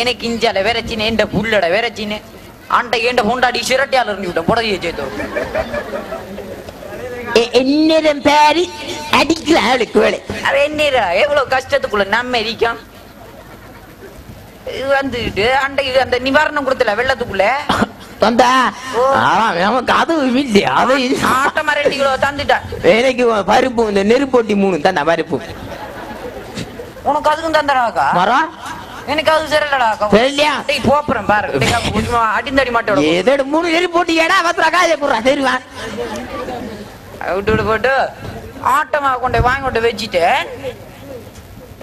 எனக்கு இஞ்சால விரைச்சினே இந்த புள்ளட விரைச்சினே. ஆண்ட ஏண்ட கொண்டாடி சிரட்டியால இருந்து விட்டேன். புடவையை சேர்த்து என்னிடம் பேரு அடிக்கிற அவளுக்கு வேலை. அது என்னடா எவ்வளவு கஷ்டத்துக்குள்ள நம்ம இருக்கோம்? வந்துட்டு அண்டைக்கு அந்த நிவாரணம் கொடுத்தல வெள்ளத்துக்குள்ள? தந்தா நமக்கு அது இல்லையா அது ஆட்டமா ரெண்டு கிலோ தந்துட்டான் எனக்கு பருப்பு இந்த நெருப்பொட்டி மூணு தந்தா பருப்பு. உனக்கு அதுக்கும் தந்தடாக்கா மரம்? எனக்கு அது சரியில்லடாக்கா சரியில்லையா? டேய் போப்புறேன் பாரு. கொஞ்சமா அடிந்தடி மாட்டோட ஏதோ மூணு ஏடா பத்திரா காய போடுறா சரிவான் விட்டு விட்டு போட்டு. ஆட்டமா கொண்டு வாங்கி கொண்டு வச்சுட்டு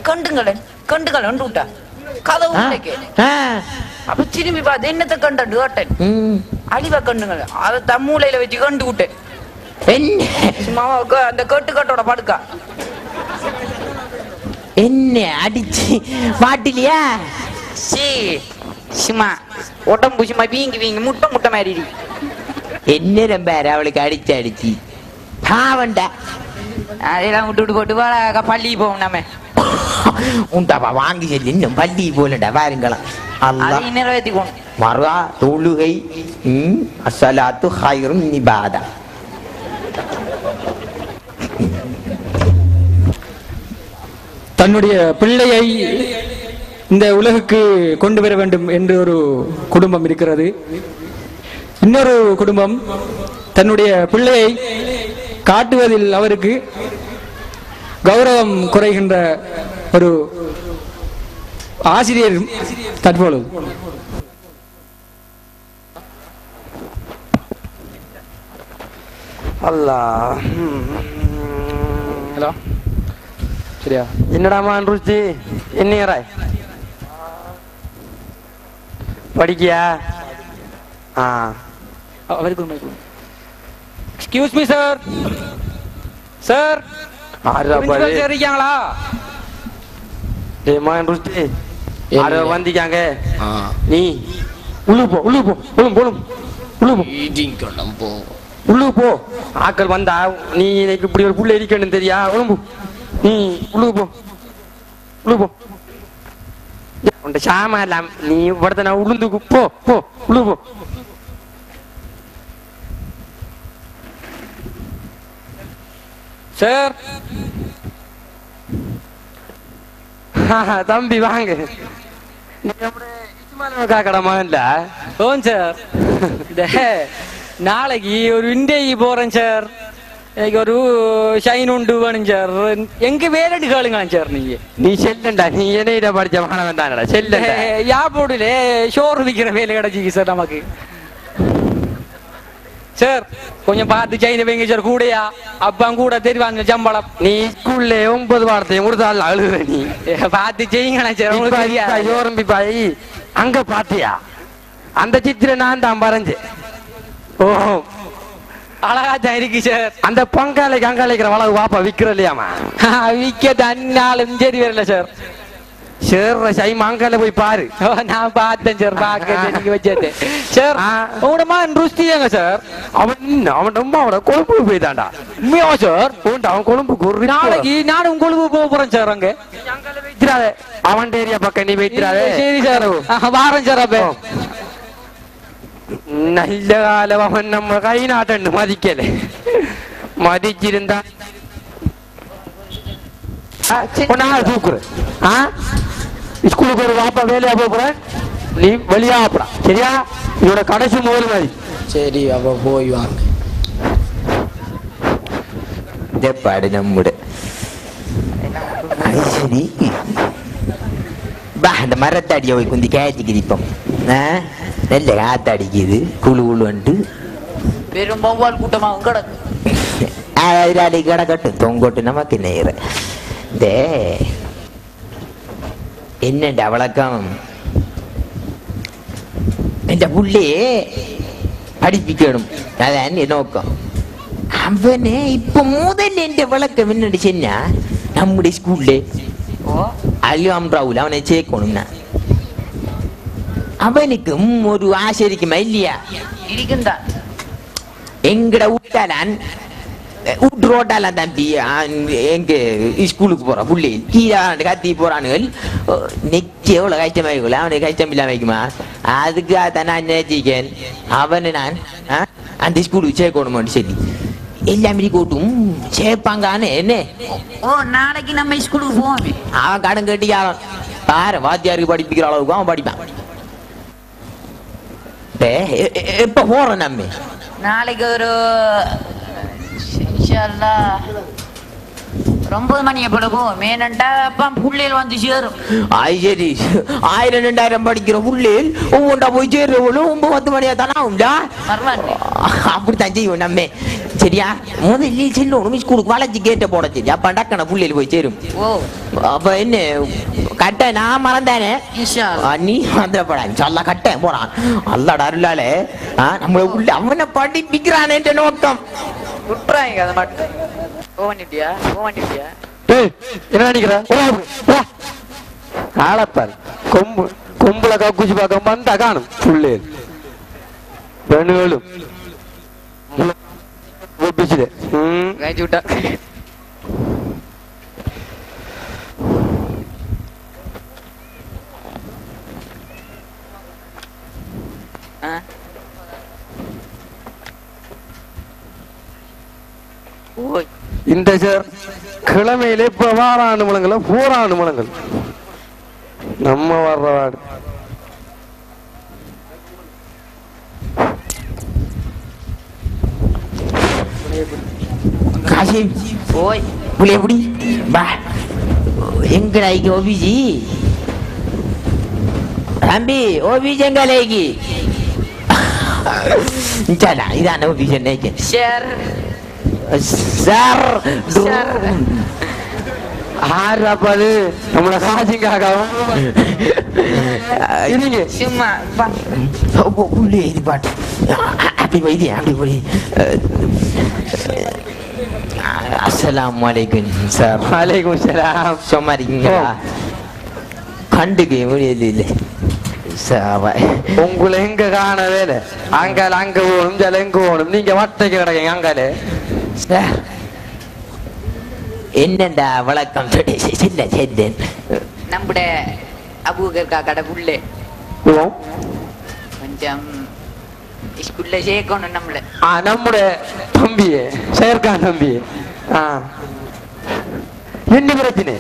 கண்டுங்களேன் கண்டுங்களேன் விட்டா. கதவு. அப்ப திரும்பி பார்த்து என்னத்தை கண்டு கேட்டேன். அழிவா கண்டுங்கள அதை தம்மூலையில வச்சு கண்டு விட்டேன். என்ன? சும்மா க- அந்த கட்டு கட்டோட படுக்கா. என்ன அடிச்சு மாட்டிலியா சி சும்மா உடம்பு சும்மா வீங்கி வீங்கி முட்டை முட்டை இருக்கு. என்ன பேரு அவளுக்கு அடிச்சு அடிச்சு. பாவண்டா. அதெல்லாம் விட்டு விட்டு போட்டு வா பள்ளி போவோம் நம்ம உண்டாப்பா வாங்கி சொல்லி இன்னும் பள்ளி போலடா பாருங்களாம் அல்லா அதையும் நிறைவேற்றிக்கணும். மறுவா தொழுகை ம், அஸ்ஸலாத்து ஹைரும் நிபாதா. தன்னுடைய பிள்ளையை இந்த உலகுக்கு கொண்டு வர வேண்டும் என்று ஒரு குடும்பம் இருக்கிறது. இன்னொரு குடும்பம் தன்னுடைய பிள்ளையை காட்டுவதில் அவருக்கு கௌரவம் குறைகின்ற ஒரு ஆசிரியர் தற்பொழுது. அல்லா ஹலோ. சரியா என்னடாமா ருச்சி என்னையறாய் படிக்கியா? ஆ. அவருக்கு எக்ஸ்கியூஸ் மீ சார் சார் இருக்காங்களா வந்திக்காங்க நீ. உள்ளு போ உள்ளு போ. உளும் போலும். உள்ளு போ. உள்ளு போ. ஆக்கள் வந்தா நீ எனக்கு இப்படி ஒரு புள்ள இருக்கணும் தெரியா? உளும்பு நீ உள்ளு போ உள்ளு போ உண்ட சாமா எல்லாம் நீ படத்தை நான் உளுந்துக்கு போ போ உள்ளு போ சார் தம்பி வாங்க நாளைக்கு ஒரு இண்டேக்கு போறேன் சார் எனக்கு ஒரு ஷைன் உண்டு வேணும் சார் எங்க வேலைட்டு கேளுங்க சார் நீங்க நீ செல்லண்டா நீ என்னையிட படிச்ச மாணவன் தானடா செல்லண்டா யாப்போடுல ஷோர் விற்கிற வேலை கிடைச்சிக்கு சார் நமக்கு சார் கொஞ்சம் பார்த்து சைன வைங்க சார் கூடயா அப்பா கூட தெரிவாங்க சம்பளம் நீ ஸ்கூல்ல ஒன்பது வாரத்தையும் கொடுத்தாள் அழுகுற நீ பார்த்து செய்யுங்களேன் சார் உங்களுக்கு. யோரம்பி பாய் அங்க பாத்தியா அந்த சித்திர நான் தான் வரைஞ்சேன் ஓ அழகா தான் இருக்கு சார். அந்த பொங்காலைக்கு அங்காலைக்கிற வளவு வாப்பா விக்கிற இல்லையாமா விக்க தன்னாலும் சரி வரல சார். சேர்ற சைமா அங்கால போய் பாரு. நான் பார்த்தேன் சார் பார்க்க நீங்க வச்சது. சார். உங்களோட மகன் ருஸ்தியாங்க சார்? அவன் அவன் ரொம்ப அவன கொழும்புக்கு போய்தான்டா. உண்மையா சார்? உண்டு அவன் கொழும்புக்கு ஒரு நாளைக்கு நானும் கொழும்பு போக போறேன் சார் அங்க. அவன் ஏரியா பக்கம் நீ சரி சார் வாரேன் சார் அப்ப. நல்ல காலம் அவன் நம்ம கை நாட்டன்னு மதிக்கல மதிச்சிருந்தா நான் தூக்குறேன் ஆ ஸ்கூலுக்கு ஒரு வாப்பா வேலையா போறேன் நீ வெளியா வாப்படா சரியா இதோட கடைசி முதல் மாதிரி சரி அவ போய் வாங்க பாடு நம்முடு அது சரி பா அந்த மரத்தடியை போய் குந்தி கேச்சிக்குது இப்போ ஆ நல்ல காத்தடிக்குது குழு குழு வந்துட்டு பெரும் வௌவால் கூட்டமாக கிடக்கு അതിലാളി കിടക്കട്ടെ തൊങ്കോട്ട് നമുക്ക് നേരെ ദേ എന്നുണ്ട് അവളക്കം എന്റെ പുള്ളിയെ പഠിപ്പിക്കണം അതാണ് എന്റെ നോക്കം അവനെ ഇപ്പൊ മുതൽ എന്റെ വിളക്കം എന്നോട് ചെന്നാ നമ്മുടെ സ്കൂളിലെ അലിയാം റാവൂൽ അവനെ ചേക്കണം ഞാൻ அவனுக்கும் ஒரு ஆசை இருக்குமா இல்லையா? இருக்குந்தான் எங்கட விட்டாலான் விட்டு ரோட்டாலாம் தம்பி. எங்க ஸ்கூலுக்கு போற புள்ளி. கீழே கத்தி போறானுகள் நெக்ஸ்ட் எவ்வளவு கஷ்டமா இருக்குல்ல அவனுக்கு கஷ்டம் இல்லாம வைக்குமா அதுக்காக தான் நான் நினைச்சிருக்கேன் அவனை நான் அந்த ஸ்கூலுக்கு சேர்க்கணுமான்னு சொல்லி. எல்லாமே கூட்டும். சேர்ப்பாங்கானே என்ன? ஓ நாளைக்கு நம்ம ஸ்கூலுக்கு போவோம். அவன் கடன் கட்டிக்காரன். பாரு வாத்தியாருக்கு படிப்பிக்கிற அளவுக்கு அவன் படிப்பான். எப்ப போறோம் நம்பி நாளைக்கு ஒரு இன்ஷா ஒரு ஒன்பது மணியை போல போவோம் ஏனண்டா அப்பா புள்ளையில் வந்து சேரும். ஆய் சரி. ஆயிரம் ரெண்டாயிரம் படிக்கிற புள்ளில் ஒவ்வொன்றா போய் சேர்றவளும் ஒன்பது பத்து மணியா தானே ஆகும்டா பரவாயில்ல. அப்படித்தான் செய்வோம் நம்ம சரியா? முதல்ல செல்லணும் ஸ்கூலுக்கு வளைச்சு கேட்ட போட சரி அப்ப டக்கன புள்ளையில் போய் சேரும். ஓ. அப்ப என்ன? கட்ட நான் மறந்தானே. நீ வந்துடப்படாது சொல்ல கட்டேன் போறான் அல்லாட அருளாலே நம்மள உள்ள அவனை படிப்பிக்கிறான் நோக்கம். விட்டுறாங்க அதை மட்டும். போக வேண்டியா போக வேண்டியா ஏய், என்ன நினைக்கிற. ஆளப்பாரு கொம்பு கொம்புல கக்குச்சி பார்க்க வந்தா காணும். புள்ளே. பெண்களும். ஒப்பிச்சுது ம் கழிச்சு விட்டா இந்த கிழமையிலே இப்ப வாராண்டு முழங்கல போராண்டு முழங்கல் நம்ம வர்ற வாடு. காசி ஓய் புள்ளி எப்படி பா. எங்கடா இங்க ஓபிஜி தம்பி ஓபிஜி எங்க லேகி இதான ஓபிஜி ஷேர் சார். சார். ஆறாப்பாது நம்மள காசிங்காகவும் இருங்க. சும்மா பா. உள்ளே இது பாட்டு. அப்படி வைதி அப்படி போய் அஸ்ஸலாமு அலைக்கும் சார். அலைக்கும் சலாம். சும்மா இருக்கீங்களா? கண்டுக்க முடியல இல்லை. சார் உங்களை எங்க காண வேலை அங்கால அங்க போகணும் ஜல எங்க போகணும்? நீங்க வட்டைக்கு கிடக்கீங்க அங்கால. சார் என்னண்டா வழக்கம்? சொல்லி செல்ல செல்லேன் நம்முடைய அபூகர் காக்கடை புள்ளே. கொஞ்சம் ஸ்கூல்ல சேர்க்கணும் நம்மள. ஆ நம்முடைய தம்பியே சேர்க்கான் தம்பியே. ஆ. என்ன பிரச்சனை?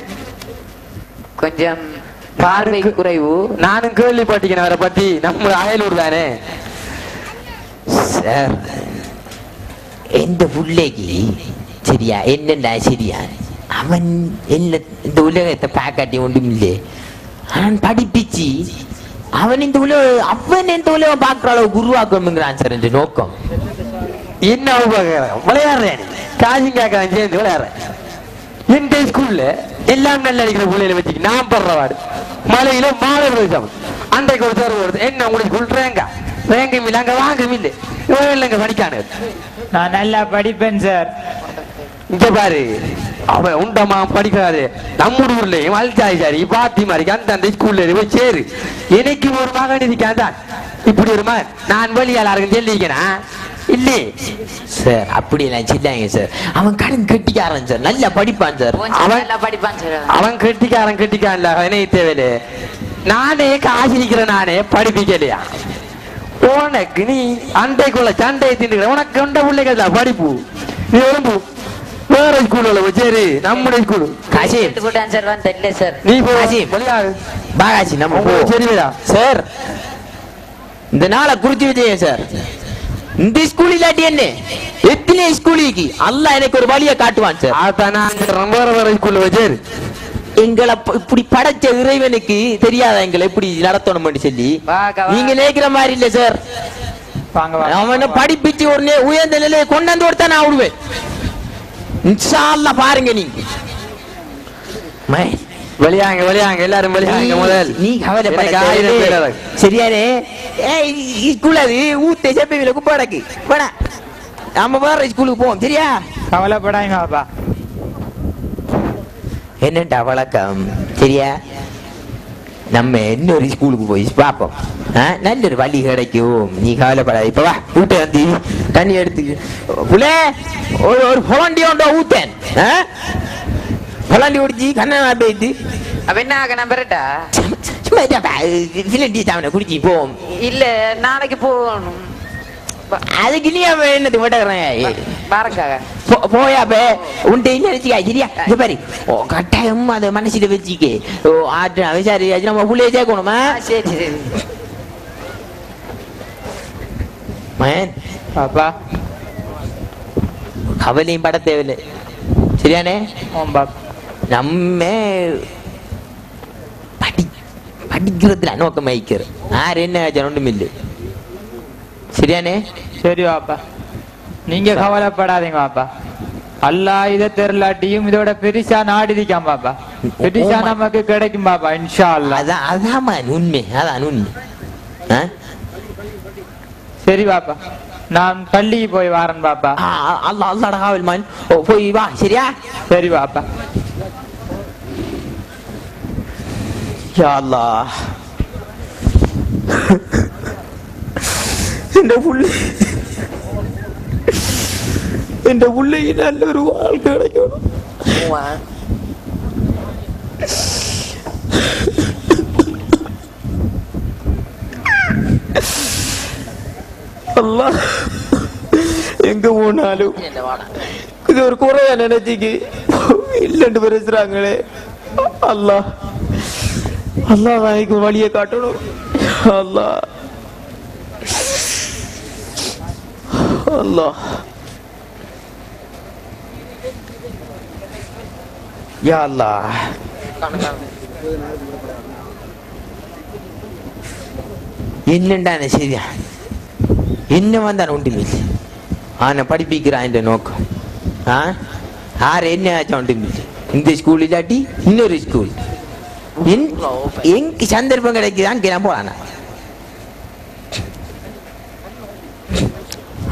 கொஞ்சம் பார்வை குறைவு. நானும் கேள்விப்பட்டிருக்கேன் அவரை பத்தி. நம்ம அயலூர் தானே? சார் எந்த பிள்ளைக்கு சரியா என்னண்டா சரியா அவன் என்ன இந்த உலகத்தை பார்க்காட்டி ஒன்றும் இல்லை அவன் படிப்பிச்சு அவன் இந்த உலக அவன் இந்த உலகம் பார்க்குற அளவுக்கு உருவாக்கணுங்கிறான் சார் என்று நோக்கம் என்ன உபகாரம் விளையாடுறேன் காசிங்காக்காரன் சேர்ந்து விளையாடுறேன் இந்த ஸ்கூல்ல எல்லாம் நல்ல அடிக்கிற பிள்ளைகளை வச்சுக்கு நான் படுற வாடு மலையில மாலை பிரதேசம் அன்றைக்கு ஒரு தேர்வு வருது என்ன உங்களுக்கு சொல்றேங்க இல்லை அங்க வாங்கம் இல்லை இவன் இல்லைங்க படிக்கானு. நான் நல்லா படிப்பேன் சார். இங்க பாரு. அவன் உண்டமா படிக்காது. நம்ம ஊர்லயும் அல்சாய் சாரி பாத்தி மாதிரி அந்த அந்த ஸ்கூல்ல போய் சேரு. எனக்கு ஒரு மகன் இருக்கான் தான். இப்படி ஒரு மகன். நான் வெளியால யாருக்கும் சொல்லிக்கிறேன் இல்லே. சார் அப்படி எல்லாம் சொல்லாங்க சார். அவன் கடன் கட்டிக்காரன் சார். நல்லா படிப்பான் சார். அவன்- நல்லா படிப்பான் சார். அவன் கெட்டிக்காரன் கெட்டிக்காரன்ல எனக்கு தேவையில்ல. நானே காசிரிக்கிறேன் நானே. படிப்பிக்கலையா? உனக்கு நீ அண்டைக்குள்ள சண்டையை திண்டுக்கிற உனக்கு கொண்ட பிள்ளைங்க படிப்பு. நீ எழும்பு. வேற ஸ்கூல்ல வச்சேரு நம்முடைய ஸ்கூல் காசிம். சார் சார் நீ போ. காசிம். வெளியாகு. பாகாசி நம்ம போ. சரிவிடா சார் இந்த நாளை குறிச்சு வச்சேன் சார். இந்த ஸ்கூல் இல்லாட்டி என்ன? எத்தனை ஸ்கூலுக்கு அல்லாஹ் எனக்கு ஒரு வழியை காட்டுவான் சார். அதான் ரொம்ப வேற ஸ்கூல்ல வச்சேரு எங்களை ப- இப்படி படைச்ச இறைவனுக்கு தெரியாத எங்களை எப்படி நடத்தணும்னு சொல்லி. நீங்க நினைக்கிற மாதிரி இல்ல சார் வாங்க வாங்க. அவனை படிப்பிச்சு ஒரு நே- உயர்ந்த நிலையை கொண்டாந்து கொடுத்தா நான் விடுவேன். இன்ஷா அல்லாஹ் பாருங்க நீங்க. மை, வெளியாங்க வெளியாங்க எல்லாரும் வெளியாங்க முதல். நீ கவலைப்பட எனக்கு ஆயிரம் பேர் தேவையில்லை. அழகு. சரியானே. ஏய் ஸ்கூல் அது ஊத்தே செப்பையில குப்பை அடக்கு போடா. நம்ம வேற ஸ்கூலுக்கு போவோம் சரியா? கவலைப்படாதீங்க பாப்பா. என்னண்டா வழக்கம்? சரியா? நம்ம இன்னொரு ஸ்கூலுக்கு போய் பார்ப்போம். நல்லொரு வழி கிடைக்கும். நீ கவலைப்படாத. இப்ப வா வீட்டை வந்து. தண்ணி எடுத்து. புள்ளே ஒரு ஒரு பொலண்டி ஒன்றா ஊத்தேன். பொலண்டி குடிச்சு கண்ணா போயிட்டு அப்ப என்ன ஆக நம்பரட்டா சும்மா சிலண்டி சாமனை குடிச்சு போவோம். இல்ல நாளைக்கு போகணும். நீ அவன் என்னது விட்டுறேன் பாருக்காக. போயா பே. வச்சுக்கா சரியா? இது பாரு. ஓ கட்டாயம் அதை மனசுல வச்சுக்க. ஓ ஆட்டு விசாரி நம்ம புள்ளைய சேர்க்கணுமா சரி சரி. மயன் பாப்பா. கவலையும் பட தேவையில்லை. சரியானே நம்ம படி படிக்கிறதுல நோக்கம் வைக்கிற யார் என்ன ஒன்றும் இல்லை சரியானே சரி பாப்பா நீங்க கவலைப்படாதீங்க பாப்பா அல்லாஹ் இதை தெரியலாட்டியும் இதோட பெருசா நாடிதிக்காம பாப்பா பெருசா. நமக்கு கிடைக்கும் பாப்பா இன்ஷா அல்லாஹ் அதான் அதான் உண்மை அதான் உண்மை? சரி பாப்பா நான் பள்ளிக்கு போய் வரேன் பாப்பா அல்லா அல்லாட காவல் மான். போய் வா சரியா? சரி பாப்பா யா அல்லாஹ். എന്റെ പുള്ളി എന്റെ പുള്ളിക്ക് നല്ലൊരു வாழ்க்கை கிடைக்கணும் அல்லாஹ் எங்க போனாலும் இது ஒரு குறையா நினைச்சிக்கு இல்லைன்னு பேசுறாங்களே அல்லாஹ் அல்லாஹ் எனக்கு வழியை காட்டணும் அல்லாஹ் அல்லாஹ் யா அல்லாஹ் என்னண்டான சரியா என்ன வந்தான் ஒன்றுமில்லை அவனை படிப்பிக்கிறான் என்ற நோக்கம் ஆ ஆறு என்ன ஆச்சும் ஒன்றுமில்லை இந்த ஸ்கூல் இல்லாட்டி இன்னொரு ஸ்கூல் எங்க சந்தர்ப்பம் கிடைக்குதான் நான் போறானா அல்லாஹ் இருக்கான் அல்லாஹ் ஆனா படிப்பிக்கணும் இது என்னது கையில வைக்க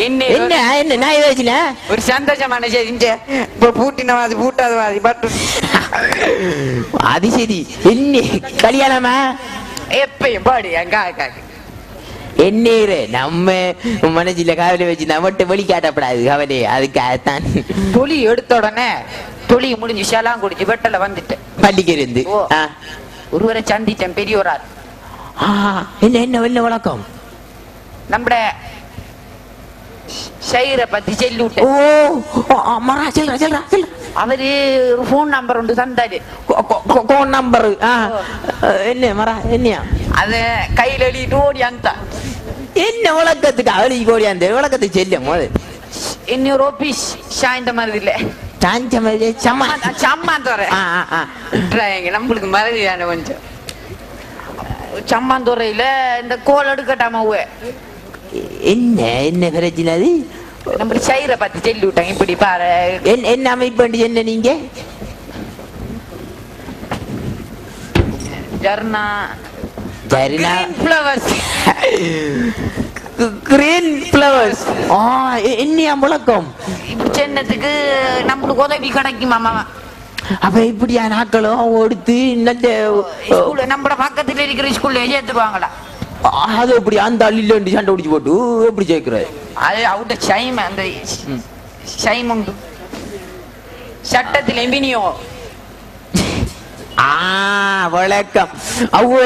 என்ன? என்ன? என்ன? நான் சந்தோஷமான செய்தி இந்த இப்ப பூட்டினவாதி பூட்டாதவாதி பட்டு. அது சரி. என்ன கல்யாணமா? எப்பயும் பாடி அங்க அக்கா என்னீரு நம்ம மனசுல கவலை வச்சு நம்மகிட்ட வெளி காட்டப்படாது கவலை. அதுக்காகத்தான். தொலி எடுத்த உடனே தொலி முடிஞ்சு ஷெலாம் குடிச்சு வெட்டல வந்துட்டேன். பள்ளிக்கிருந்து. ஓ. ஆ. ஒருவரை சந்திச்சேன் பெரிய ஒரு ஆள் ஆ, என்ன என்ன வெள்ள வழக்கம்? நம்மட சொல்லி ஓ விட்டேன் மரா சொல்றா சொல்றா சொல்றா. அவரு ஒரு போன் நம்பர் ஒன்று தந்தாரு. கோன் நம்பர் என்ன மரா என்னையா? அத கையில எழுதிட்டு ஓடி அந்த என்ன விளக்கத்துக்கு அவளுக்கு கோடி அந்த விளக்கத்துக்கு செல்லும் போது இன்னொரு ஆபீஸ் சாய்ந்த மாதிரி இல்ல. சாஞ்ச மாதிரி சம்மா சம்மா தோற. நம்மளுக்கு மறதியான கொஞ்சம். சம்மாந்துறையில இந்த கோல் எடுக்கட்டாம. என்ன என்ன பிரச்சனை அது? நம்ம சைரை பத்தி சொல்லி விட்டாங்க இப்படி பாரு. என்ன அமைப்பு என்ன நீங்க? ஜர்னா. சரினா ஃப்ளவர்ஸ் கிரீன் ஃப்ளவர்ஸ் ஆ என்னையா முழக்கம்? சென்னத்துக்கு நம்மளுக்கு உதவி கிடைக்கும் மாமா? அப்ப இப்படியா நாட்களும் நல்ல ஸ்கூல்ல நம்ம பக்கத்துல இருக்கிற ஸ்கூல்ல சேர்த்துருவாங்களா அது எப்படி அந்த அள்ளில சண்டை பிடிச்சு போட்டு எப்படி சேர்க்கிறாரு அது அவுட்ட சைம் அந்த சைம் உண்டு. சட்டத்தில் எம்பினியோ வழக்கம்.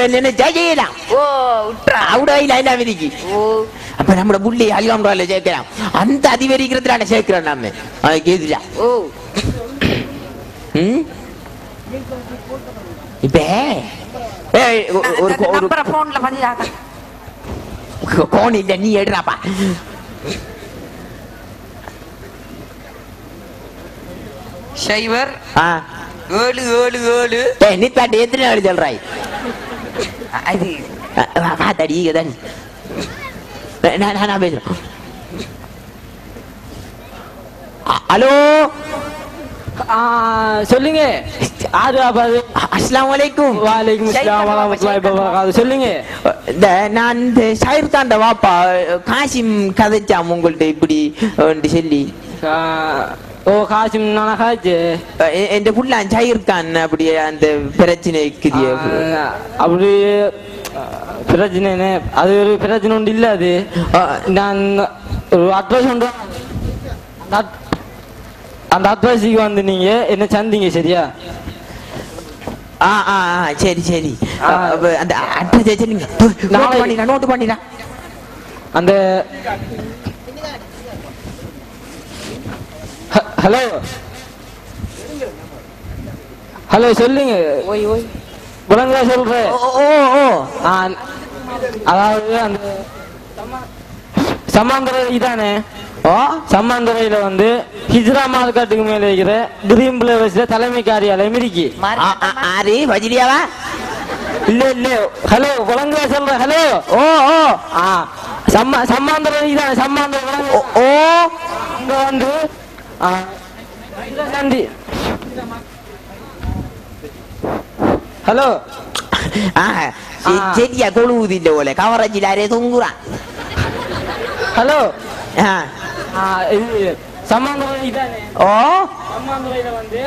நினைச்சா செய்யலாம் ஓ விட்றா அவுடாயில எல்லாம் விதிக்கு. ஓ. அப்ப நம்மள புள்ளி அல்காம்டால சேர்க்கலாம் அந்த அதிவரிக்கிறதுல சேர்க்கிறோம் நாம. எதிரா. ஓ? இப்ப ஒரு- போன்ல பண்ணிடாத கோன் இல்ல நீ எடுறாப்பா சைவர் ஏழு ஏழு ஏழு. நீ தாண்டி எத்தனை நாள் சொல்றாய்? அது பாத்தாடி கதாடி நான் நான் பேசுறேன். ஹலோ? சொல்லுங்க. ஆறு ஆபாது அஸ்லாம் வலைக்கும் வாலைக்கும் அஸ்ஸலாம் வரஹ்மத்துல்லாஹி வபரகாத்துஹு சொல்லுங்க. இந்த நான் இந்த ஷாயிர் காண்ட வாப்பா. காசிம் கதைச்சாம் உங்கள்ட்ட இப்படி சொல்லி. ஓ காசிம் நானா காய்ச்சி எ- என் புள்ள ஷாயிர் கான் அப்படி அந்த பிரச்சனைக்கு அப்படி பிரச்சனை அது ஒரு பிரச்சனை ஒன்று இல்ல அது. நான் ஒரு அட்ரஸ் ஒன்று அந்த அட்ரஸுக்கு வந்து நீங்க என்ன சந்திங்க சரியா? ஆ ஆ சரி சரி. அந்த அட்ரஸ் சொல்லுங்க நோட் பண்ணிடா நோட் பண்ணிடா அந்த ஹலோ. ஹலோ சொல்லுங்க. ஓய் ஓய். விளங்குதா சொல்றேன் ஓ ஓ அதாவது அந்த சமாந்தர இதானே? சம்மாந்துறையில வந்து ஹிஜ்ரா மார்க்கெட்டுக்கு மேல இருக்கிற கிரீன் பிளவர்ஸ்ல தலைமை காரியாலயம் இருக்கு. ஆ, ஆ, ஆறு வஜிரியாவா இல்ல இல்ல. ஹலோ குழந்தை சொல்றேன் ஹலோ. ஓ ஓ. ஆ சம்மா சம்மாந்துறை இதானே சம்மாந்துறை ஓ அங்க வந்து ஆ, நன்றி ஹலோ. ஆ சரி, ஆ. சரியா கொழுவுதில்ல போல. கவரஜிலாரே தொங்குறான். இது சம்மாந்துறை இதானே? ஓ? சம்மாந்துறையில வந்து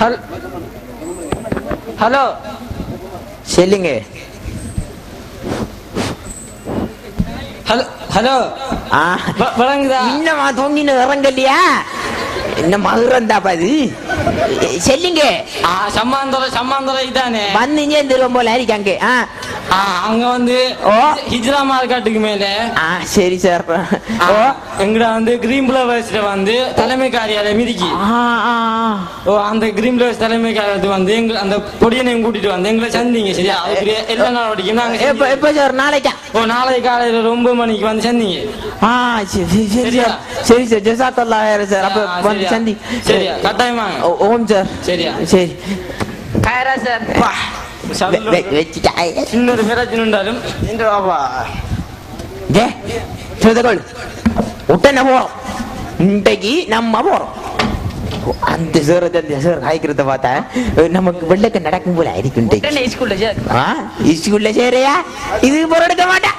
ஹல்- சொல்லுங்க. Hello hello? ஆ. வ- வழங்குதா? இன்னமா தொங்கின இறங்கலையா என்ன மதுரந்தா பாது சொல்லுங்க. ஆ சம்மாந்துறை சம்மாந்துறை இதானே? வந்து திரும்ப போல இருக்காங்க ஆ ஆ அங்க வந்து ஓ. ஹிஜ்ரா மார்க்கெட்டுக்கு மேல. ஆ சரி சார். ஓ. எங்கட வந்து கிரீன் பிளவர்ஸ்ல வந்து தலைமை காரியாலயம் இருக்கு ஓ அந்த கிரீன் பிளவர்ஸ் தலைமை காரியாலயத்துக்கு வந்து எங்க அந்த பொடியனையும் கூட்டிட்டு வந்து எங்களை சந்திங்க சரியா? அதுக்கு எல்லா நடவடிக்கையும் நாங்க எப்ப எப்ப சார்? நாளைக்கா? ஓ நாளை காலையில ரொம்ப மணிக்கு வந்து சந்திங்க. ஆ சரி சரி, சரி? சார். சரி ஜசாக்கல்லா சார். அப்ப வந்து சரியா? சந்தி சரியா? கட்டாயமா? ஓ, ஓம் சார். சரியா? சரி. கயரா சார். இன்னொரு மிராஜன் உண்டாலும் என்று பாபா ஜே சொல்லுதகோள் உடனே போறோம் இன்றைக்கு நம்ம போறோம் அந்த சேர் அந்த சேர் காய்க்கிறத பார்த்தா நமக்கு வெள்ளக்க நடக்கும் போல இருக்கும் ஸ்கூல்ல சேரையா இது பொருடுக்க மாட்டேன்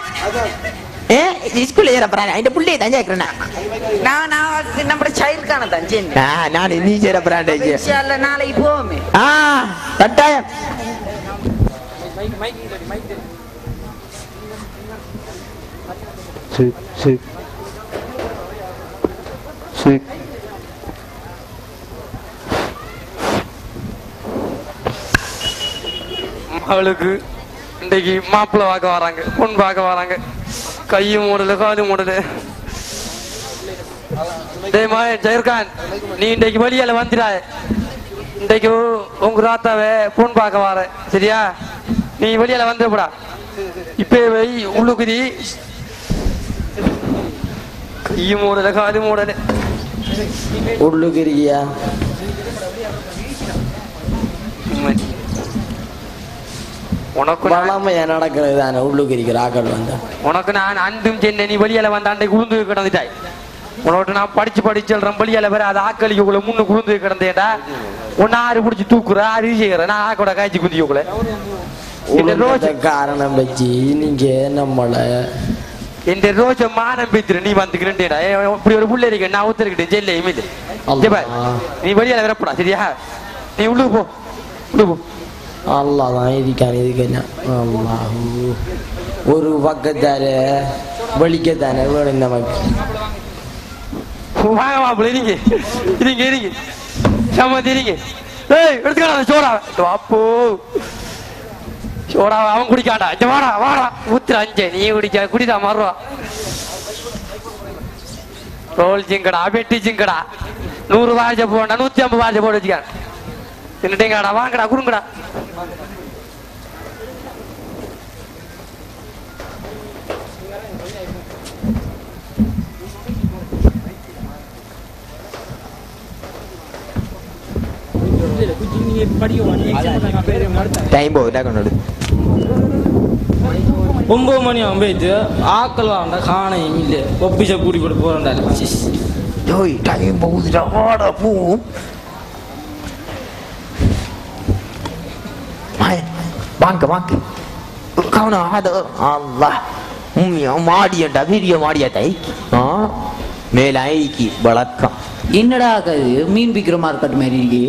ஏ ஸ்கூல்ல சேர போறாங்க அந்த புள்ளைய தான் சேர்க்கிறேன் நான் நான் நம்ம சைல்டுக்கான தான் சேர்ந்தேன் நான் நீ சேர போறான் நாளைக்கு அவளுக்கு இன்றைக்கு மாப்பிள்ளை பார்க்க வராங்க பொன் பார்க்க வராங்க. கையும் மூடல காலும் மூடல. டேய் ஜெயர்கான் நீ இன்றைக்கு வழியால வந்துடாய் இன்றைக்கு உங்க ராத்தாவை பொன் பார்க்க வர சரியா? நீ வெளியால வந்துடப்படா இப்பே வை உள்ளுக்குதி கையும் மூடல காலும் மூடல. உள்ளுக்கு இருக்கியா உனக்கு வளமையா நடக்கிறது தானே உள்ளுக்கு இருக்கிற ஆக்கள் வந்தா. உனக்கு நான் அந்தும் சென்னை நீ வெளியால வந்த அன்றைக்கு உளுந்து கிடந்துட்டாய். உனக்கு நான் படிச்சு படிச்சு சொல்றேன் வெளியால வேற அது ஆக்களிக்குள்ள முன்னு குழுந்து கிடந்தேடா. உன்னை ஆறு பிடிச்சி தூக்குற ஆறு செய்யற நான் ஆக்கோட காய்ச்சி குந்திக்குள்ள. இந்த ரோஜ உளுந்தத காரணம் வச்சு நீங்க நம்மள இந்த ரோஜ மானம் பேத்துரு நீ வந்துக்கிறேன்டா இப்படி ஒரு புள்ள இருக்க நான் ஊத்துருக்கிட்டேன் ஜெயில இமில் அல்லாஹ். நீ வெளியால வரப்படா சரியா? நீ உள்ளுக்கு போ உள்ளுக்கு போ. அல்லாஹ் தான் இருக்கான் இதுக்கு என்ன? அல்லாஹு. ஒரு பக்கத்தால வலிக்கத்தானே வேணும் நமக்கு வாங்க மாப்பிள்ள இருங்க இருங்க இருங்க சம்மதி சோடா அவன் குடிக்காண்டா. இங்க வாடா வாடா. ஊத்துற அஞ்சு நீ குடிக்க குடிடா மறுவா. ரோல் ஜிங்கடா வெட்டி ஜிங்கடா. நூறு வாஜ போடா நூத்தி ஐம்பது வாஜ போட வச்சுக்க. தின்னுட்டேங்கடா வாங்கடா குடுங்கடா டைம் போகுதா கொண்டு ஒன்பது மணி ஆகும் போயிட்டு ஆக்கள் வாண்டா காணையும் இல்லை. ஒப்பிச கூடி போட்டு போறேன்டா டோய் டைம் போகுதுடா. வாடா போ. வாங்க வாங்க கவனம் அது அல்லா மாடியண்டா பெரிய மாடியா தை ஆ? மேல ஐக்கி வழக்கம். என்னடா அது மீன் பிக்கிற மார்க்கெட் மாதிரி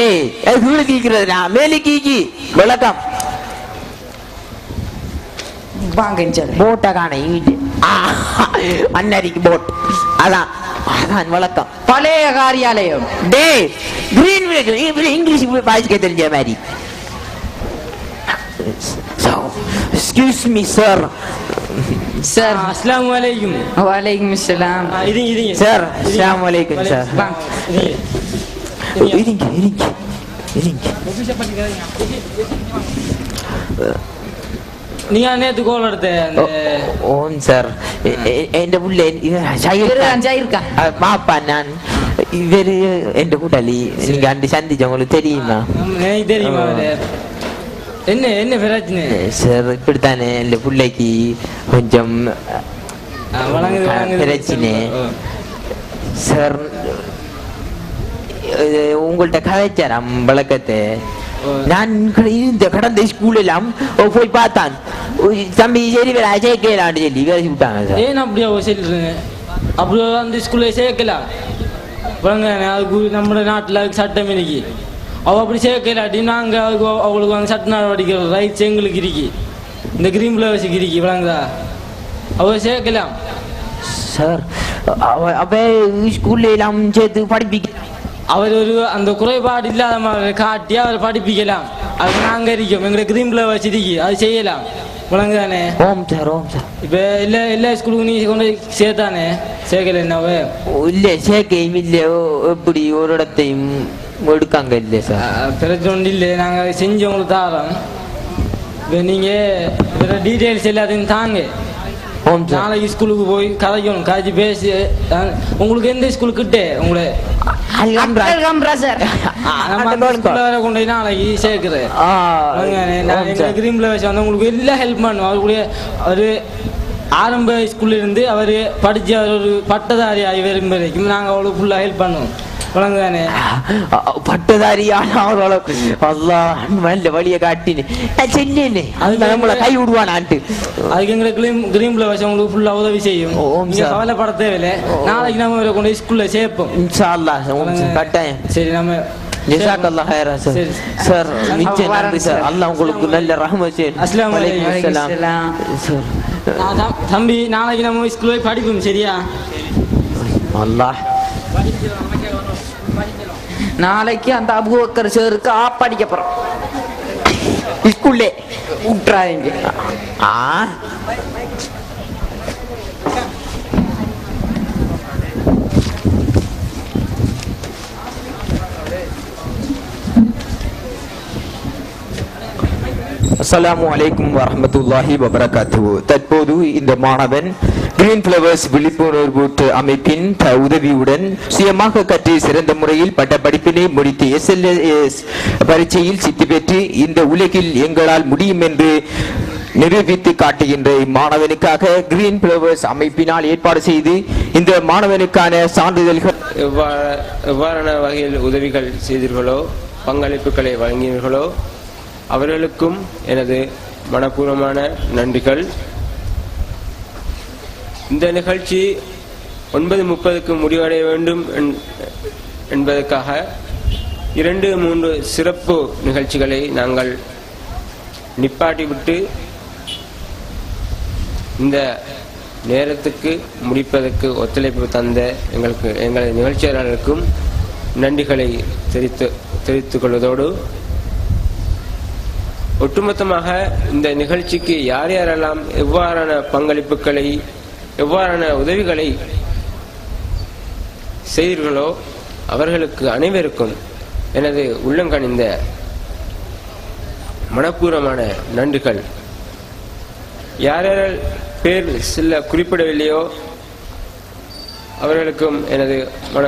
ஏய் அது கீழே கீக்கிறதுடா மேலே கீக்கி. விளக்கம் வாங்க சரி போட்டா காண அன்னரிக்கு போட். அதான் அதான் வழக்கம். பழைய காரியாலயம். டே கிரீன் இங்கிலீஷ் வாசிக்க தெரிஞ்ச மாதிரி. எக்ஸ்கியூஸ் மீ சார் சார் அஸ்லாம் வலைக்கும் வலைக்கும் சலாம் இது இது சார் அஸ்ஸலாமு அலைக்கும் சார் வாங்க இருங்க இருங்க இருங்க நீங்க நேத்து கோல் எடுத்த அந்த ஓம் சார் എന്റെ പുള്ള இருக்கா பாப்பா நான் இவரு എന്റെ കൂട്ടാളി நீங்க அண்டு சந்திச்ச உங்களுக்கு தெரியுமா எனக்கு தெரியுமா அவரு? என்ன என்ன பிரச்சனை சார் இப்படித்தானே இந்த பிள்ளைக்கு கொஞ்சம் ஆ, வழங்குது, வழங்குது. பிரச்சனை ஓ. சார் இது உங்கள்ட்ட கதைச்சாராம் விளக்கத்தை ஓ. நான் இந்த கடந்த ஸ்கூல் எல்லாம் போய் பார்த்தான் தம்பி சரி வேற கேளான்னு சொல்லி வேலை விட்டாங்க ஏன் அப்படியே சொல்லிடுறீங்க அப்படி அந்த ஸ்கூல்ல சேர்க்கலாம் பாருங்க அதுக்கு நம்ம நாட்டில் சட்டம் இன்னைக்கு அவ அப்படி சேர்க்கலாட்டி நாங்கள் அதுக்கு அவளுக்கு வந்து சட்ட நடவடிக்கை ரைட்ஸ் எங்களுக்கு இருக்கு இந்த கிரீம் பிளவர்ஸுக்கு இருக்கு விளங்குதா அவ சேர்க்கலாம் சார் அவ- அவ ஸ்கூல்ல எல்லாம் சேர்த்து படிப்பிக்க அவர் ஒரு அந்த குறைபாடு இல்லாத மாதிரி காட்டி அவரை படிப்பிக்கலாம் அது நாங்கள் இருக்கோம் எங்களை கிரீம் பிளவர்ஸ் இருக்கு அது செய்யலாம் விளங்குதானே ஓம் சார் ஓம் சார் இப்போ எல்லா எல்லா ஸ்கூலுக்கும் நீ கொண்டு சேர்த்தானே சேர்க்கல என்னவே இல்ல சேர்க்கையும் இல்ல எப்படி ஒரு இடத்தையும் எடுக்காங்க இல்ல சார் பிரச்சனை ஒன்றும் இல்லை நாங்கள் செஞ்சு உங்களுக்கு தாரோம் இப்போ நீங்கள் டீட்டெயில்ஸ் எல்லாத்தையும் தாங்க நாளைக்கு ஸ்கூலுக்கு போய் கதைக்கணும். கதைச்சு பேசி உங்களுக்கு எந்த ஸ்கூல் கிட்டே? உங்களை. கொண்டு போய் நாளைக்கு சேர்க்குறேன். கிரீம்ல வச்சு வந்து உங்களுக்கு எல்லாம் ஹெல்ப் பண்ணுவோம் அவருடைய அவர் ஆரம்ப ஸ்கூல்ல இருந்து அவர் படிச்சு அவர் ஒரு பட்டதாரி ஆகி வரும் வரைக்கும் நாங்கள் அவளுக்கு ஃபுல்லாக ஹெல்ப் பண்ணுவோம். பட்டதாரியான அவரோட அல்லா நல்ல வழியை காட்டினு நான் சொன்னேனே அது நம்மளை கை விடுவானான்ட்டு அதுக்கு எங்களுக்கு கிரீம் கிரீம்ல வச்சு உங்களுக்கு ஃபுல்லாக உதவி செய்யும் ஓம் நீங்க. கவலைப்பட தேவையில்லை நாளைக்கு நம்ம இவரை கொண்டு ஸ்கூல்ல சேர்ப்போம் இன்ஷா அல்லாஹ் கட்டாயம் சரி நம்ம உங்களுக்கு நல்ல ரஹ்மத் அஸ்ஸலாமு அலைக்கும். அஸ்ஸலாம். வலைக்கும் சார் நான் தம்- தம்பி நாளைக்கு நம்ம ஸ்கூல்ல போய் படிப்போம் சரியா அல்லாஹ் நாளைக்கு அந்த அபுபக்கர் சேருக்கு ஆப் போறோம். ஸ்கூல்லே விட்டுறாதீங்க ஆ? அஸ்லாம் அலைக்கும் வரமத்துல்லாஹி வபரகாத்து தற்போது இந்த மாணவன் கிரீன் பிளவர்ஸ் விழிப்புணர்வு அமைப்பின் உதவியுடன் சுயமாக கற்று சிறந்த முறையில் பட்ட படிப்பினை முடித்து எஸ்எல்எஸ் பரீட்சையில் சித்தி பெற்று இந்த உலகில் எங்களால் முடியும் என்று நிரூபித்து காட்டுகின்ற இம்மாணவனுக்காக கிரீன் பிளவர்ஸ் அமைப்பினால் ஏற்பாடு செய்து இந்த மாணவனுக்கான சான்றிதழ்கள் எவ்வாறான வகையில் உதவிகள் செய்தீர்களோ பங்களிப்புகளை வழங்கினீர்களோ அவர்களுக்கும் எனது மனப்பூர்வமான நன்றிகள். இந்த நிகழ்ச்சி ஒன்பது முப்பதுக்கு முடிவடைய வேண்டும் என்- என்பதற்காக இரண்டு மூன்று சிறப்பு நிகழ்ச்சிகளை நாங்கள் நிப்பாட்டிவிட்டு இந்த நேரத்துக்கு முடிப்பதற்கு ஒத்துழைப்பு தந்த எங்களுக்கு எங்களது நிகழ்ச்சியாளர்களுக்கும் நன்றிகளை தெரிவித்து தெரிவித்துக் கொள்வதோடு ஒட்டுமொத்தமாக இந்த நிகழ்ச்சிக்கு யார் யாரெல்லாம் எவ்வாறான பங்களிப்புகளை எவ்வாறான உதவிகளை செய்தீர்களோ அவர்களுக்கு அனைவருக்கும் எனது உள்ளங்கணிந்த மனப்பூர்வமான நன்றிகள். யார் யாரால் பேர் சில குறிப்பிடவில்லையோ அவர்களுக்கும் எனது மன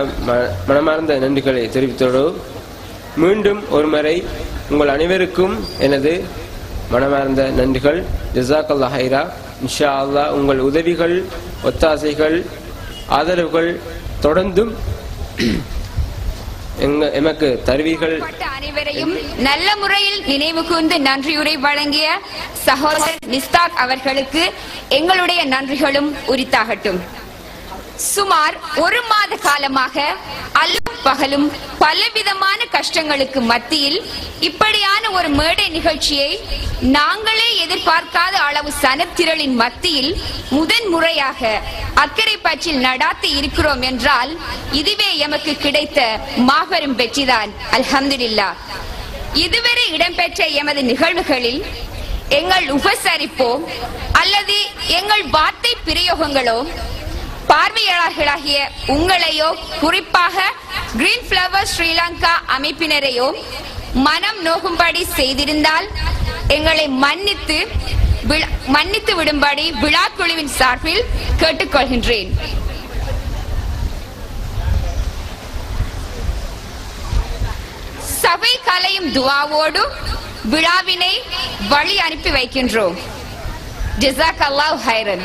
மனமார்ந்த நன்றிகளை தெரிவித்தோடு மீண்டும் ஒருமுறை உங்கள் அனைவருக்கும் எனது மனமார்ந்த நன்றிகள். ஜசாக்கல்லா ஹைரா இன்ஷா உங்கள் உதவிகள் ஒத்தாசைகள் ஆதரவுகள் தொடர்ந்தும் எமக்கு தருவீர்கள். அனைவரையும் நல்ல முறையில் நினைவு கூர்ந்து நன்றியுரை வழங்கிய சகோதரர் நிஸ்தாக் அவர்களுக்கு எங்களுடைய நன்றிகளும் உரித்தாகட்டும். சுமார் ஒரு மாத காலமாக அல்லும் பகலும் பலவிதமான கஷ்டங்களுக்கு மத்தியில் இப்படியான ஒரு மேடை நிகழ்ச்சியை நாங்களே எதிர்பார்க்காத அளவு சனத்திரளின் மத்தியில் முதன் முறையாக அக்கறை பற்றில் நடாத்தி இருக்கிறோம் என்றால் இதுவே எமக்கு கிடைத்த மாபெரும் வெற்றிதான். அல்ஹம்துலில்லா. இதுவரை இடம்பெற்ற எமது நிகழ்வுகளில் எங்கள் உபசரிப்போ அல்லது எங்கள் வார்த்தை பிரயோகங்களோ பார்வையாளர்களாகிய உங்களையோ குறிப்பாக கிரீன் பிளவர் ஸ்ரீலங்கா அமைப்பினரையோ மனம் நோகும்படி செய்திருந்தால் எங்களை மன்னித்து மன்னித்து விடும்படி விழா குழுவின் சார்பில் கேட்டுக்கொள்கின்றேன். சபை கலையும் துவாவோடு விழாவினை வழி அனுப்பி வைக்கின்றோம். ஜிசாக் அல்லாஹ் ஹைரன்